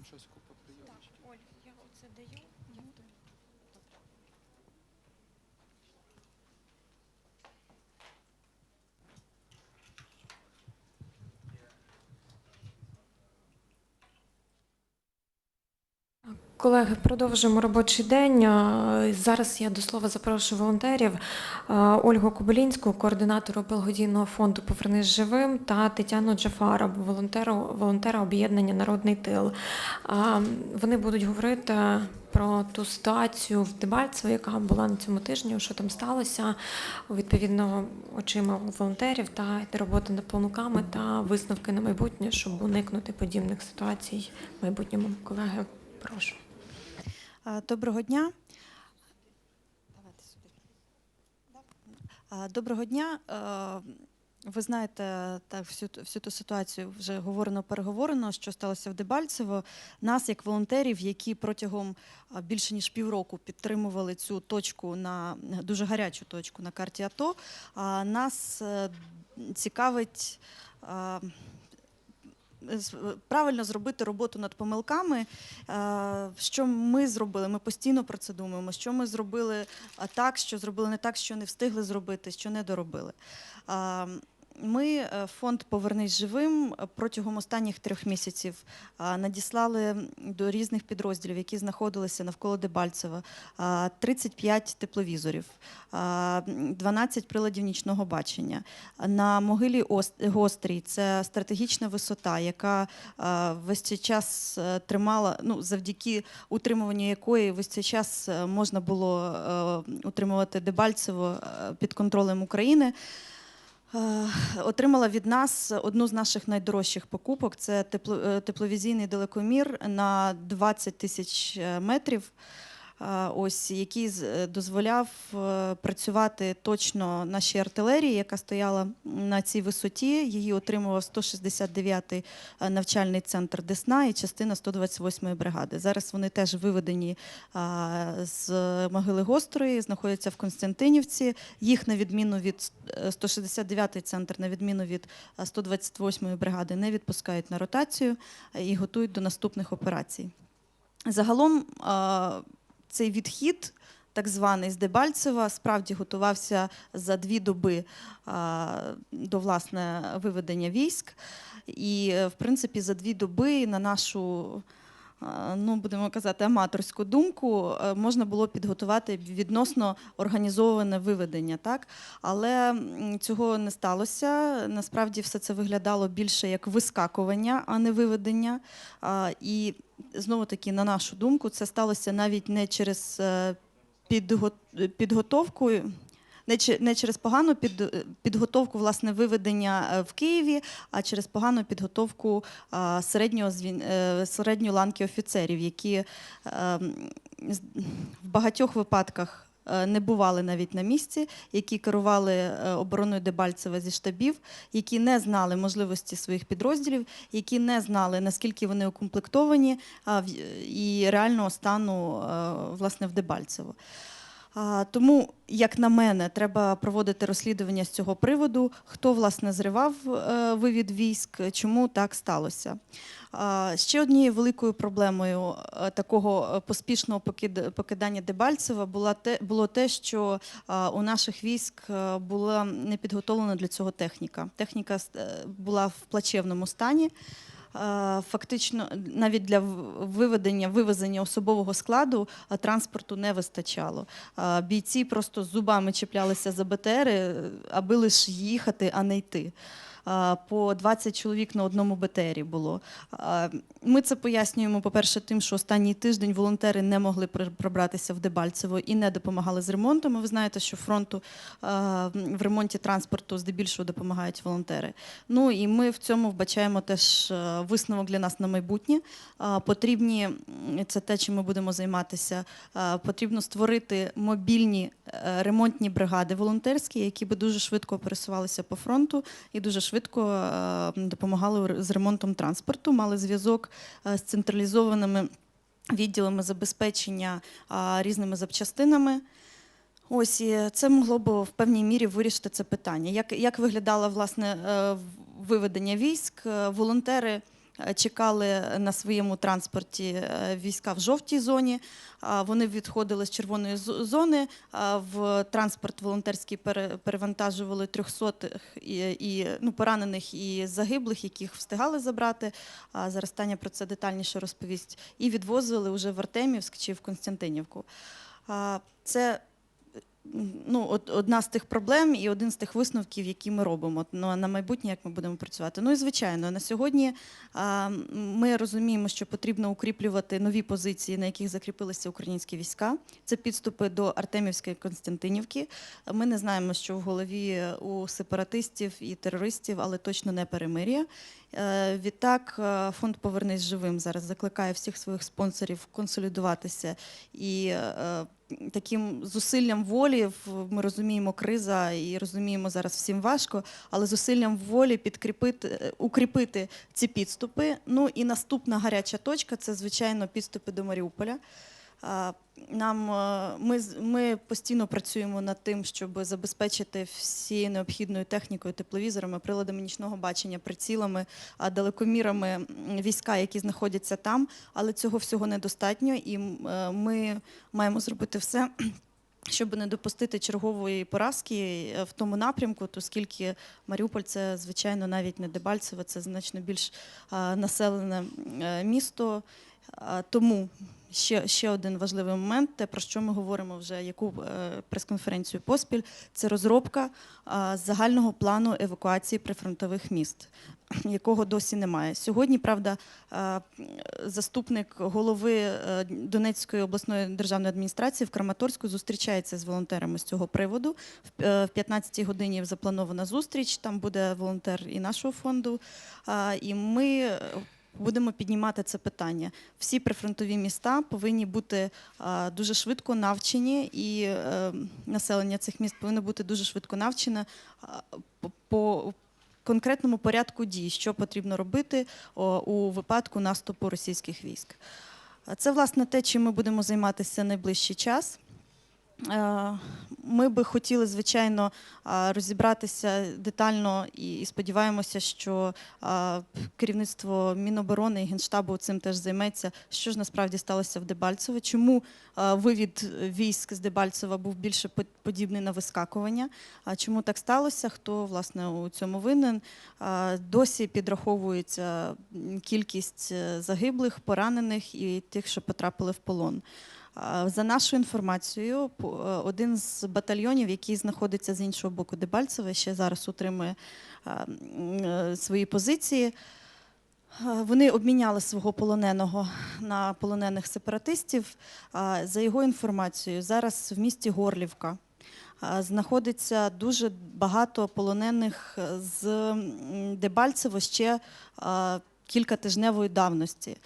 Там щось купа прийомочки. Оль, я оце даю. Колеги, продовжуємо робочий день. Е, Зараз я до слова запрошую волонтерів е, Ольгу Кобилінську, координатору благодійного фонду Повернись живим та Тетяну Джафара, волонтеру, волонтера об'єднання Народний тил. Е, Вони будуть говорити про ту ситуацію в Дебальцево, яка була на цьому тижні, що там сталося, відповідно очима волонтерів та роботи над плануками та висновки на майбутнє, щоб уникнути подібних ситуацій в майбутньому. Колеги, прошу. Доброго дня. Доброго дня. Ви знаєте, так всю, всю ту ситуацію вже говорено, переговорено, що сталося в Дебальцево. Нас, як волонтерів, які протягом більше ніж півроку підтримували цю точку на дуже гарячу точку на карті АТО, нас е, цікавить. Правильно зробити роботу над помилками, Е, Що ми зробили? Ми постійно про це думаємо. Що ми зробили а, так, що зробили не так, що не встигли зробити, що не доробили. Ми, е, фонд Повернись живим е, протягом останніх трьох місяців надіслали до різних підрозділів, які знаходилися навколо Дебальцева, а, 35 тепловізорів, а, 12 приладів нічного бачення. На могилі Ост- Гострій це стратегічна висота, яка весь цей час е, тримала, ну завдяки утримуванню якої весь цей час е, можна було е, утримувати Дебальцево е, під контролем України. Е, Отримала від нас одну з наших найдорожчих покупок. Це е, тепловізійний далекомір на 20 тисяч е, метрів. Ось який е, дозволяв е, працювати точно нашій артилерії, яка стояла на цій висоті. Її отримував 169-й е, навчальний центр Десна і частина 128-ї бригади. Зараз вони теж виведені з могили Гострої, знаходяться в Константинівці. Їх на відміну від е, 169-й центр, на відміну від е, 128-ї бригади, не відпускають на ротацію і готують до наступних операцій. Загалом цей відхід. Так званий з Дебальцева справді готувався за дві доби до власне виведення військ. І, е, в принципі, за дві доби на нашу, ну будемо казати, аматорську думку, е, можна було підготувати відносно організоване виведення. Так? Але цього не сталося. Насправді все це виглядало більше як вискакування, а не виведення. І знову таки, на нашу думку, це сталося навіть не через е, підго- підготовку. Не, через погану під, підготовку власне виведення е, в Києві, а через погану підготовку середнього е, середньої ланки офіцерів, які е, в багатьох випадках е, не бували навіть на місці, які керували е, обороною Дебальцева зі штабів, які не знали можливості своїх підрозділів, які не знали наскільки вони укомплектовані і реального стану е, власне в Дебальцево. Тому, як на мене, треба проводити розслідування з цього приводу, хто власне зривав е, вивід військ, чому так сталося. Ще однією великою проблемою е, такого е, поспішного покид- покидання Дебальцева було те, що у наших військ була не підготовлена для цього техніка. Техніка була в плачевному стані. Е, Фактично, навіть для виведення вивезення особового складу е, транспорту не вистачало. Е, Бійці просто зубами чіплялися за БТРи, аби лише їхати, а не йти. По 20 чоловік на одному БТРі було. Ми це пояснюємо, по-перше, тим, що останній тиждень волонтери не могли пробратися в Дебальцево і не допомагали з ремонтом. Ви знаєте, що фронту в ремонті транспорту здебільшого допомагають волонтери. Ну і ми в цьому вбачаємо теж висновок для нас на майбутнє. Потрібні це те, чим ми будемо займатися. Потрібно створити мобільні ремонтні бригади волонтерські, які би дуже швидко пересувалися по фронту і дуже швидко е, допомагали з ремонтом транспорту, мали зв'язок е, з централізованими відділами забезпечення різними запчастинами. Ось і це могло б в певній мірі вирішити це питання. Як, як виглядало власне е, виведення військ? Е, Волонтери е, чекали на своєму транспорті е, війська в жовтій зоні. Вони відходили з червоної зони. В транспорт волонтерський пере- перевантажували 300 і, ну, поранених і загиблих, яких встигали забрати. А зараз Таня про це детальніше розповість. І відвозили вже в Артемівськ чи в Константинівку. Це ну, от- одна з тих проблем і один з тих висновків, які ми робимо ну, на майбутнє, як ми будемо працювати. Ну і звичайно, на сьогодні ми розуміємо, що потрібно укріплювати нові позиції, на яких закріпилися українські війська. Це підступи до Артемівської Константинівки. Ми не знаємо, що в голові у сепаратистів і терористів, але точно не перемир'я. Е, Відтак, е, фонд Повернись живим зараз закликає всіх своїх спонсорів консолідуватися і е, таким зусиллям волі ми розуміємо криза і розуміємо зараз всім важко, але зусиллям волі підкріпити, е, укріпити ці підступи. Ну і наступна гаряча точка це звичайно підступи до Маріуполя. Нам е, ми, ми постійно працюємо над тим, щоб забезпечити всією необхідною технікою, тепловізорами, приладами нічного бачення, прицілами, далекомірами війська, які знаходяться там. Але цього всього недостатньо, і е, ми маємо зробити все. Щоб не допустити чергової поразки е, в тому напрямку, оскільки Маріуполь це звичайно навіть не Дебальцеве, це значно більш населене місто. Тому ще, ще один важливий момент, те, про що ми говоримо вже яку е, прес-конференцію поспіль, це розробка загального плану евакуації прифронтових міст, якого досі немає. Сьогодні, правда, заступник голови е, Донецької обласної державної адміністрації в Краматорську зустрічається з волонтерами з цього приводу. В е, в 15-й годині запланована зустріч. Там буде волонтер і нашого фонду. І ми е, будемо піднімати це питання. Всі прифронтові міста повинні бути дуже швидко навчені, і е, населення цих міст повинно бути дуже швидко навчене по конкретному порядку дій, що потрібно робити у випадку наступу російських військ. Це власне те, чим ми будемо займатися найближчий час. Е, Ми би хотіли, звичайно, розібратися детально і сподіваємося, що керівництво Міноборони і Генштабу цим теж займеться. Що ж насправді сталося в Дебальцево? Чому вивід військ з Дебальцева був більше по- подібний на вискакування? А чому так сталося? Хто власне у цьому винен? Досі підраховується кількість е, загиблих, поранених і тих, що потрапили в полон. За нашою інформацією, е, один з батальйонів, який знаходиться з іншого боку Дебальцеве, ще зараз утримує е, свої позиції. Вони обміняли свого полоненого на полонених сепаратистів. За його інформацією, зараз в місті Горлівка знаходиться дуже багато полонених з Дебальцево ще а, кількатижневої давності.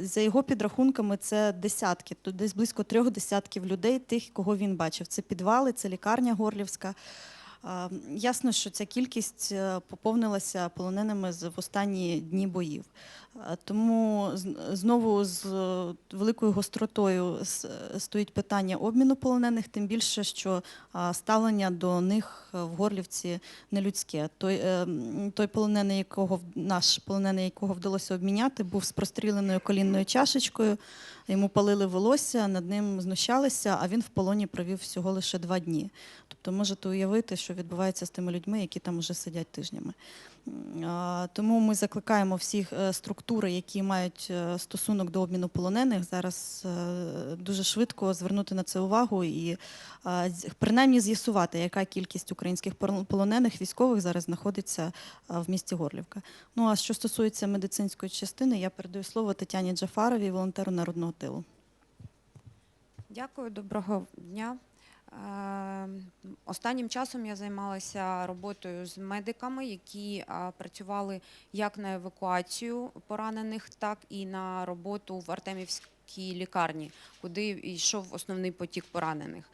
За його підрахунками, це десятки, тут десь близько трьох десятків людей, тих, кого він бачив. Це підвали, це лікарня Горлівська. Ясно, що ця кількість е, поповнилася полоненими в останні дні боїв. Тому знову з е, великою гостротою стоїть питання обміну полонених, тим більше, що ставлення до них е, в Горлівці нелюдське. Той, е, той полонений, якого наш полонений, якого вдалося обміняти, був з простріленою колінною чашечкою. Йому палили волосся, над ним знущалися, а він в полоні провів всього лише два дні. Тобто можете уявити, що відбувається з тими людьми, які там вже сидять тижнями. Тому ми закликаємо всі е, структури, які мають е, стосунок до обміну полонених, зараз е, дуже швидко звернути на це увагу і принаймні з'ясувати, яка кількість українських полонених військових зараз знаходиться в місті Горлівка. Ну а що стосується медицинської частини, я передаю слово Тетяні Джафаровій, волонтеру народного тилу. Дякую, доброго дня. Е, Останнім часом я займалася роботою з медиками, які працювали як на евакуацію поранених, так і на роботу в Артемівській лікарні, куди йшов основний потік поранених.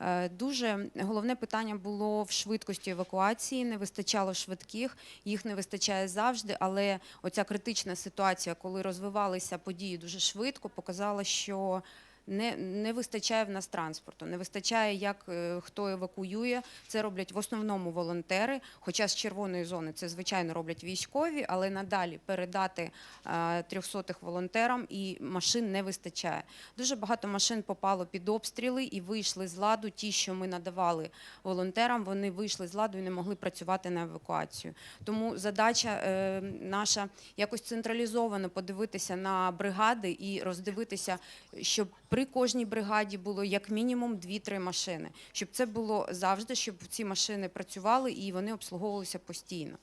Е, Дуже головне питання було в швидкості евакуації. Не вистачало швидких, їх не вистачає завжди. Але оця критична ситуація, коли розвивалися події дуже швидко, показала, що Не, не вистачає в нас транспорту, не вистачає, як е, хто евакуює. Це роблять в основному волонтери. Хоча з червоної зони це звичайно роблять військові, але надалі передати е, трьохсотих волонтерам і машин не вистачає. Дуже багато машин попало під обстріли і вийшли з ладу. Ті, що ми надавали волонтерам, вони вийшли з ладу і не могли працювати на евакуацію. Тому задача е, наша якось централізовано подивитися на бригади і роздивитися, щоб при кожній бригаді було як мінімум 2-3 машини, щоб це було завжди, щоб ці машини працювали і вони обслуговувалися постійно.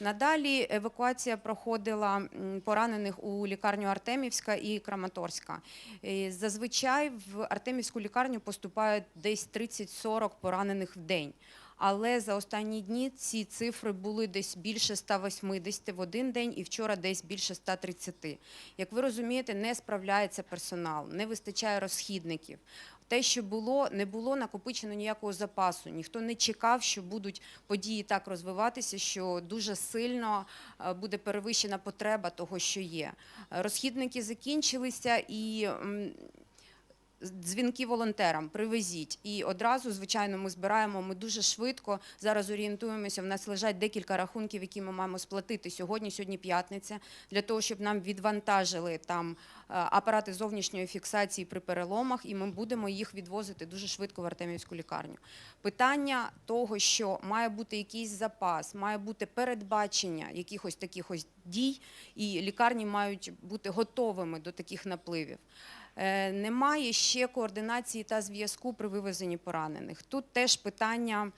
Надалі евакуація проходила поранених у лікарню Артемівська і Краматорська. Е, Зазвичай в Артемівську лікарню поступають десь 30-40 поранених в день. Але за останні дні ці цифри були десь більше 180 в один день і вчора десь більше 130. Як ви розумієте, не справляється персонал, не вистачає розхідників. Те, що було, не було накопичено ніякого запасу. Ніхто не чекав, що будуть події так розвиватися, що дуже сильно е, буде перевищена потреба того, що є. Розхідники закінчилися і. Дзвінки волонтерам привезіть і одразу, звичайно, ми збираємо. Ми дуже швидко зараз орієнтуємося. В нас лежать декілька рахунків, які ми маємо сплатити сьогодні. Сьогодні п'ятниця, для того, щоб нам відвантажили там апарати зовнішньої фіксації при переломах, і ми будемо їх відвозити дуже швидко в Артемівську лікарню. Питання того, що має бути якийсь запас, має бути передбачення якихось таких ось дій, і лікарні мають бути готовими до таких напливів. Е, Немає ще координації та зв'язку при вивезенні поранених. Тут теж питання е,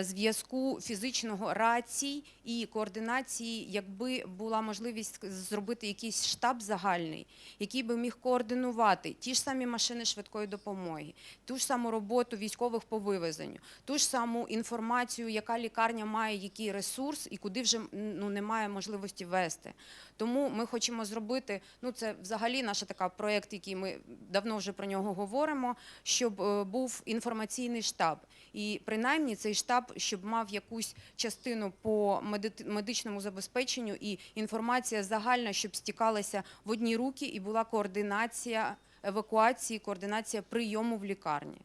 зв'язку фізичного рацій і координації, якби була можливість зробити якийсь штаб загальний, який би міг координувати ті ж самі машини швидкої допомоги, ту ж саму роботу військових по вивезенню, ту ж саму інформацію, яка лікарня має, який ресурс і куди вже ну, немає можливості вести. Тому ми хочемо зробити, ну це взагалі наш така проєкт, який ми давно вже про нього говоримо, щоб е, був інформаційний штаб. І принаймні цей штаб, щоб мав якусь частину по меди- медичному забезпеченню і інформація загальна, щоб стікалася в одні руки і була координація евакуації, координація прийому в лікарні.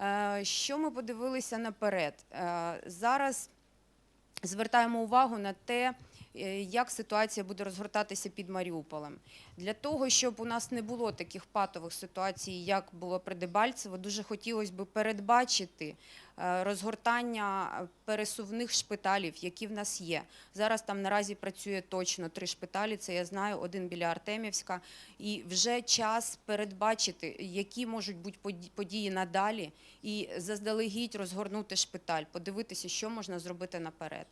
Е, Що ми подивилися наперед? Е, Зараз звертаємо увагу на те, як ситуація буде розгортатися під Маріуполем. Для того, щоб у нас не було таких патових ситуацій, як було при Дебальцево, дуже хотілося б передбачити е, розгортання пересувних шпиталів, які в нас є. Зараз там наразі працює точно три шпиталі. Це я знаю, один біля Артемівська. І вже час передбачити, які можуть бути поді- події надалі, і заздалегідь розгорнути шпиталь, подивитися, що можна зробити наперед.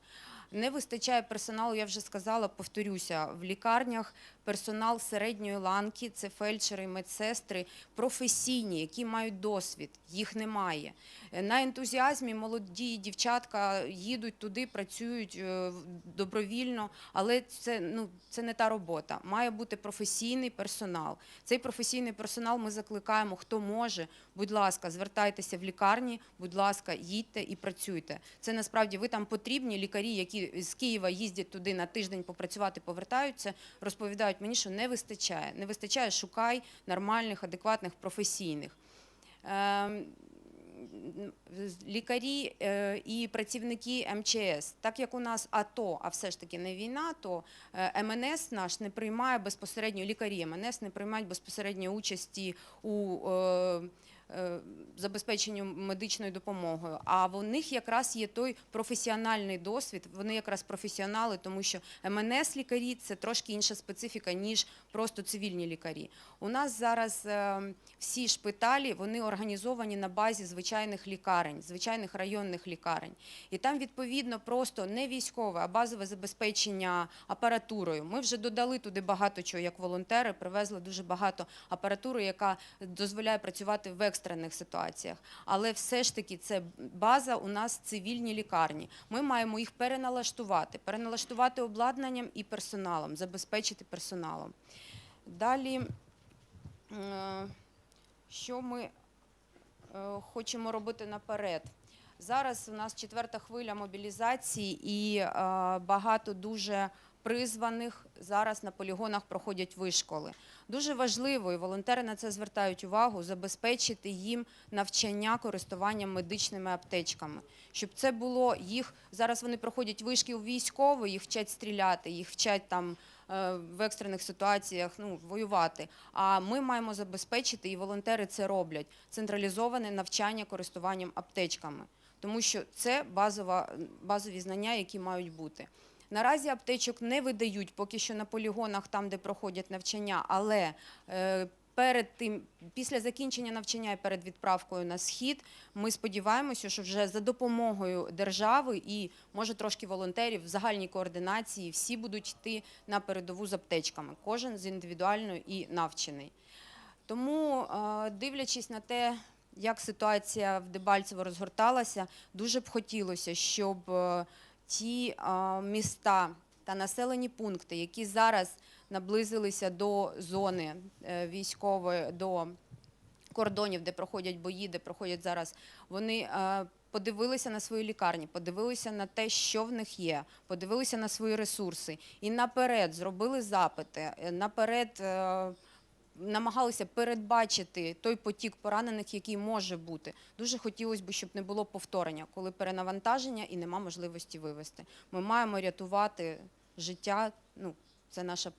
Не вистачає персоналу, я вже сказала, повторюся, в лікарнях персонал середньої ланки, це фельдшери, медсестри, професійні, які мають досвід, їх немає. Е, На ентузіазмі молоді дівчатка їдуть туди, працюють е, добровільно, але це, ну, це не та робота. Має бути професійний персонал. Цей професійний персонал ми закликаємо, хто може, будь ласка, звертайтеся в лікарні, будь ласка, їдьте і працюйте. Це насправді ви там потрібні лікарі, які з Києва їздять туди на тиждень попрацювати, повертаються, розповідають мені, що не вистачає. Не вистачає, шукай нормальних, адекватних, професійних. Ем, Лікарі е, і працівники МЧС, так як у нас АТО, а все ж таки не війна, то е, МНС наш не приймає безпосередньо лікарі МНС не приймають безпосередньо участі у е, забезпеченню медичною допомогою. А в них якраз є той професіональний досвід. Вони якраз професіонали, тому що МНС лікарі це трошки інша специфіка ніж просто цивільні лікарі. У нас зараз е, всі шпиталі вони організовані на базі звичайних лікарень, звичайних районних лікарень. І там відповідно просто не військове, а базове забезпечення апаратурою. Ми вже додали туди багато чого, як волонтери, привезли дуже багато апаратури, яка дозволяє працювати в екстрених ситуаціях. Але все ж таки це база у нас цивільні лікарні. Ми маємо їх переналаштувати, переналаштувати обладнанням і персоналом, забезпечити персоналом. Далі, е, що ми е, хочемо робити наперед? Зараз у нас четверта хвиля мобілізації і е, багато дуже призваних зараз на полігонах проходять вишколи. Дуже важливо, і волонтери на це звертають увагу, забезпечити їм навчання користуванням медичними аптечками. Щоб це було їх зараз. Вони проходять вишкіл військовий, їх вчать стріляти, їх вчать там е, в екстрених ситуаціях ну, воювати. А ми маємо забезпечити, і волонтери це роблять, централізоване навчання користуванням аптечками, тому що це базова, базові знання, які мають бути. Наразі аптечок не видають поки що на полігонах, там, де проходять навчання, але е, перед тим, після закінчення навчання і перед відправкою на схід, ми сподіваємося, що вже за допомогою держави і може трошки волонтерів в загальній координації всі будуть йти на передову з аптечками, кожен з індивідуально і навчений. Тому, е, дивлячись на те, як ситуація в Дебальцево розгорталася, дуже б хотілося, щоб е, ті міста та населені пункти, які зараз наблизилися до зони е, військової, до кордонів, де проходять бої, де проходять зараз, вони е, подивилися на свої лікарні, подивилися на те, що в них є, подивилися на свої ресурси і наперед зробили запити, е, наперед. Намагалися передбачити той потік поранених, який може бути. Дуже хотілося б, щоб не було повторення, коли перенавантаження і нема можливості вивести. Ми маємо рятувати життя. Ну, це наша.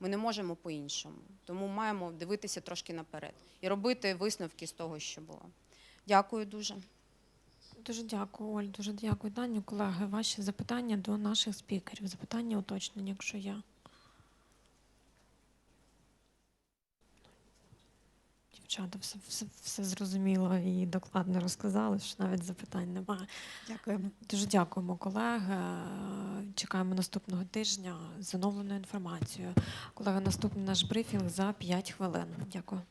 Ми не можемо по-іншому. Тому маємо дивитися трошки наперед і робити висновки з того, що було. Дякую дуже. Дуже дякую, Оль, дуже дякую, Даню. Колеги, ваші запитання до наших спікерів. Запитання уточнення, якщо є. Дівчата, все, все, все зрозуміло і докладно розказали, що навіть запитань немає. Дякуємо. Дуже дякуємо, колеги. Чекаємо наступного тижня з оновленою інформацією. Колеги, наступний наш брифінг за 5 хвилин. Дякую.